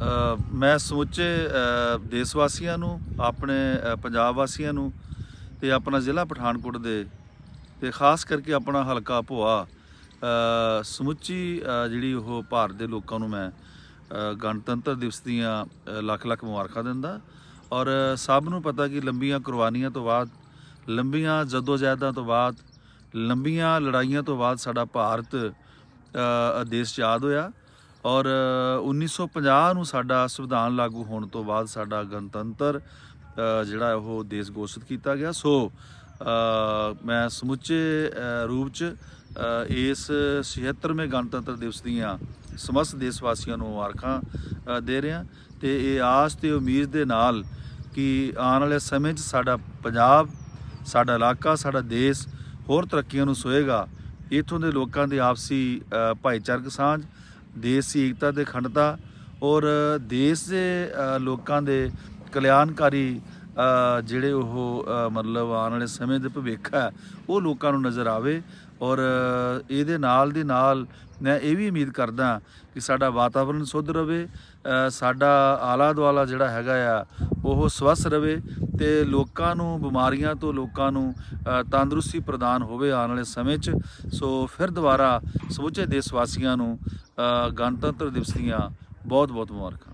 ਮੈਂ ਸਮੁੱਚੇ ਦੇਸ਼ ਵਾਸੀਆਂ ਨੂੰ, ਆਪਣੇ ਪੰਜਾਬ ਵਾਸੀਆਂ ਨੂੰ ਤੇ ਆਪਣਾ ਜ਼ਿਲ੍ਹਾ ਪਠਾਨਕੋਟ ਦੇ ਤੇ ਖਾਸ ਕਰਕੇ ਆਪਣਾ ਹਲਕਾ ਭੋਆ ਸਮੁੱਚੀ ਜਿਹੜੀ ਉਹ ਭਾਰਤ ਦੇ ਲੋਕਾਂ ਨੂੰ ਮੈਂ ਗਣਤੰਤਰ ਦਿਵਸ ਦੀਆਂ ਲੱਖ ਲੱਖ ਮੁਬਾਰਕਾਂ ਦਿੰਦਾ ਔਰ ਸਭ ਨੂੰ ਪਤਾ ਕਿ ਲੰਬੀਆਂ ਕੁਰਬਾਨੀਆਂ ਤੋਂ ਬਾਅਦ, ਲੰਬੀਆਂ ਜਦੋਜਹਿਦਾਂ ਤੋਂ ਬਾਅਦ, ਲੰਬੀਆਂ ਲੜਾਈਆਂ ਤੋਂ ਬਾਅਦ ਸਾਡਾ ਭਾਰਤ ਦੇਸ਼ ਆਜ਼ਾਦ ਹੋਇਆ। ਔਰ 1950 ਨੂੰ ਸਾਡਾ ਸੰਵਿਧਾਨ ਲਾਗੂ ਹੋਣ ਤੋਂ ਬਾਅਦ ਸਾਡਾ ਗਣਤੰਤਰ ਜਿਹੜਾ ਉਹ ਦੇਸ਼ ਘੋਸ਼ਿਤ ਕੀਤਾ ਗਿਆ। ਸੋ ਮੈਂ ਸਮੁੱਚੇ ਰੂਪ ਚ ਇਸ 76ਵੇਂ ਗਣਤੰਤਰ ਦਿਵਸ ਦੀਆਂ ਸਮਸਤ ਦੇਸ਼ ਵਾਸੀਆਂ ਨੂੰ ਮੁਬਾਰਕਾਂ ਦੇ ਰਿਹਾ। ਤੇ ਇਹ ਆਸ ਤੇ ਉਮੀਦ ਦੇ ਨਾਲ ਕਿ ਆਉਣ ਵਾਲੇ ਸਮੇਂ 'ਚ ਸਾਡਾ ਪੰਜਾਬ, ਸਾਡਾ ਇਲਾਕਾ, ਸਾਡਾ ਦੇਸ਼ ਹੋਰ ਤਰੱਕੀਆਂ ਨੂੰ ਸੋਏਗਾ। ਇਥੋਂ ਦੇ ਲੋਕਾਂ ਦੀ ਆਪਸੀ ਭਾਈਚਾਰਕ ਸਾਂਝ ਦੇਸ਼ ਦੀ ਏਕਤਾ ਤੇ ਅਖੰਡਤਾ ਔਰ ਦੇਸ਼ ਦੇ ਲੋਕਾਂ ਦੇ ਕਲਿਆਣਕਾਰੀ ਜਿਹੜੇ ਉਹ ਮਤਲਬ ਆਉਣ ਵਾਲੇ ਸਮੇਂ ਦੇ ਭਵਿੱਖ ਹੈ, ਉਹ ਲੋਕਾਂ ਨੂੰ ਨਜ਼ਰ ਆਵੇ ਔਰ ਇਹਦੇ ਨਾਲ ਦੀ ਨਾਲ ਮੈਂ ਇਹ ਵੀ ਉਮੀਦ ਕਰਦਾ ਕਿ ਸਾਡਾ ਵਾਤਾਵਰਣ ਸੁੱਧ ਰਵੇ ਸਾਡਾ ਆਲਾ ਦੁਆਲਾ ਜਿਹੜਾ ਹੈਗਾ ਆ, ਉਹ ਸਵਸਥ ਰਵੇ ਤੇ ਲੋਕਾਂ ਨੂੰ, ਬਿਮਾਰੀਆਂ ਤੋਂ ਲੋਕਾਂ ਨੂੰ ਤੰਦਰੁਸਤੀ ਪ੍ਰਦਾਨ ਹੋਵੇ ਆਉਣ ਵਾਲੇ ਸਮੇਂ 'ਚ। ਸੋ ਫਿਰ ਦੁਬਾਰਾ ਸਮੁੱਚੇ ਦੇਸ਼ ਵਾਸੀਆਂ ਨੂੰ ਗਣਤੰਤਰ ਦਿਵਸ ਦੀਆਂ ਬਹੁਤ ਬਹੁਤ ਮੁਬਾਰਕਾਂ।